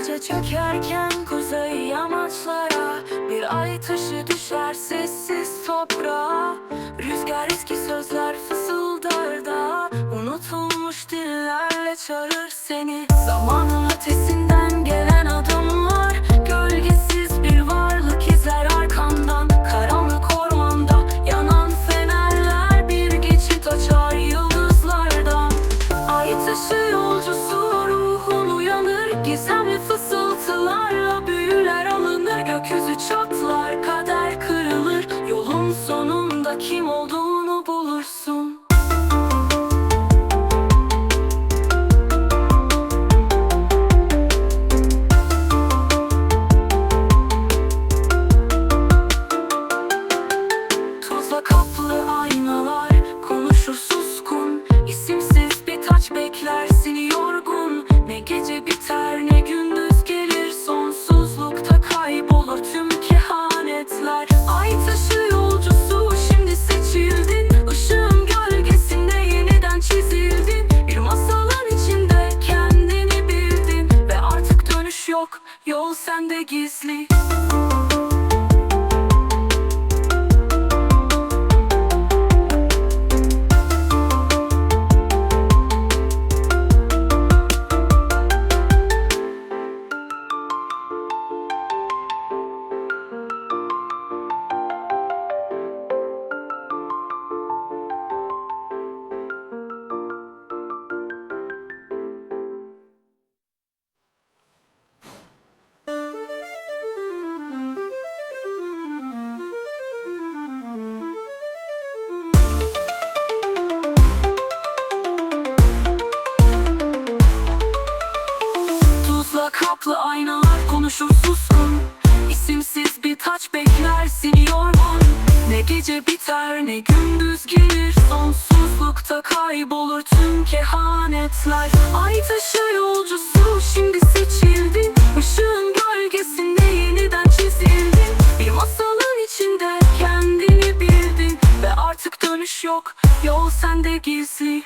Gece çökerken kuzey yamaçlara Bir ay taşı düşer sessiz toprağa. Rüzgar eski sözler fısıldar da Unutulmuş dillerle çağırır seni. Zamanın kaplı aynalar konuşur suskun. İsimsiz bir taç bekler seni yorgun. Ne gece biter ne gündüz gelir. Sonsuzlukta kaybolur tüm kehanetler. Ay taşı yolcusu şimdi seçildin Işığın gölgesinde yeniden çizildin Bir masalın içinde kendini bildin Ve artık dönüş yok. Yol sende gizli